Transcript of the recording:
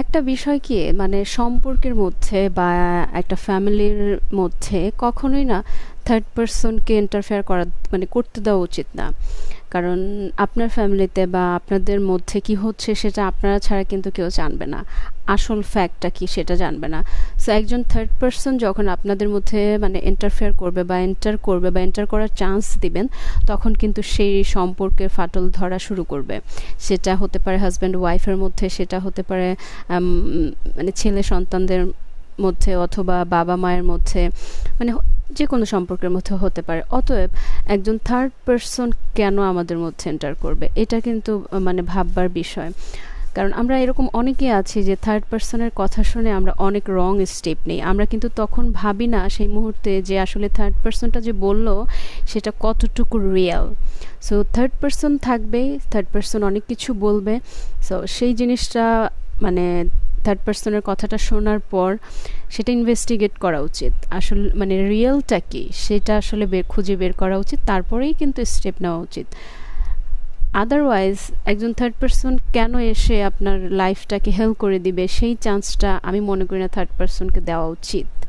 একটা বিষয় কি মানে সম্পর্কের মধ্যে বা একটা ফ্যামিলির মধ্যে কখনোই না থার্ড পারসনকে ইন্টারফেয়ার করা মানে করতে দেওয়া উচিত না। কারণ আপনার ফ্যামিলিতে বা আপনাদের মধ্যে কি হচ্ছে সেটা আপনারা ছাড়া কিন্তু কেউ জানবে না। আসল ফ্যাক্টটা কি সেটা জানবে না। একজন থার্ড পারসন যখন আপনাদের মধ্যে মানে ইন্টারফেয়ার করবে বা এন্টার করবে বা এন্টার করার চান্স দিবেন, তখন কিন্তু সেই সম্পর্কের ফাটল ধরা শুরু করবে। সেটা হতে পারে হাজব্যান্ড ওয়াইফের মধ্যে, সেটা হতে পারে মানে ছেলে সন্তানদের মধ্যে অথবা বাবা মায়ের মধ্যে মানে যে কোনো সম্পর্কের মধ্যে হতে পারে। অতএব একজন থার্ড পারসন কেন আমাদের মধ্যে এন্টার করবে? এটা কিন্তু মানে ভাববার বিষয়। কারণ আমরা এরকম অনেকে আছি যে থার্ড পার্সনের কথা শুনে আমরা অনেক রং স্টেপ নিই। আমরা কিন্তু তখন ভাবি না সেই মুহূর্তে যে আসলে থার্ড পার্সনটা যে বলল, সেটা কতটুকু রিয়েল সো থার্ড পার্সন থাকবে থার্ড পার্সন অনেক কিছু বলবে। সো সেই জিনিসটা মানে থার্ড পার্সনের কথাটা শোনার পর সেটা ইনভেস্টিগেট করা উচিত। আসলে মানে রিয়েলটা কি, সেটা আসলে খুঁজে বের করা উচিত। তারপরেই কিন্তু স্টেপ নেওয়া উচিত। আদারওয়াইজ একজন থার্ড পার্সন কেন এসে আপনার লাইফটাকে হেল্প করে দিবে? সেই চান্সটা আমি মনে করি না থার্ড পার্সনকে দেওয়া উচিত।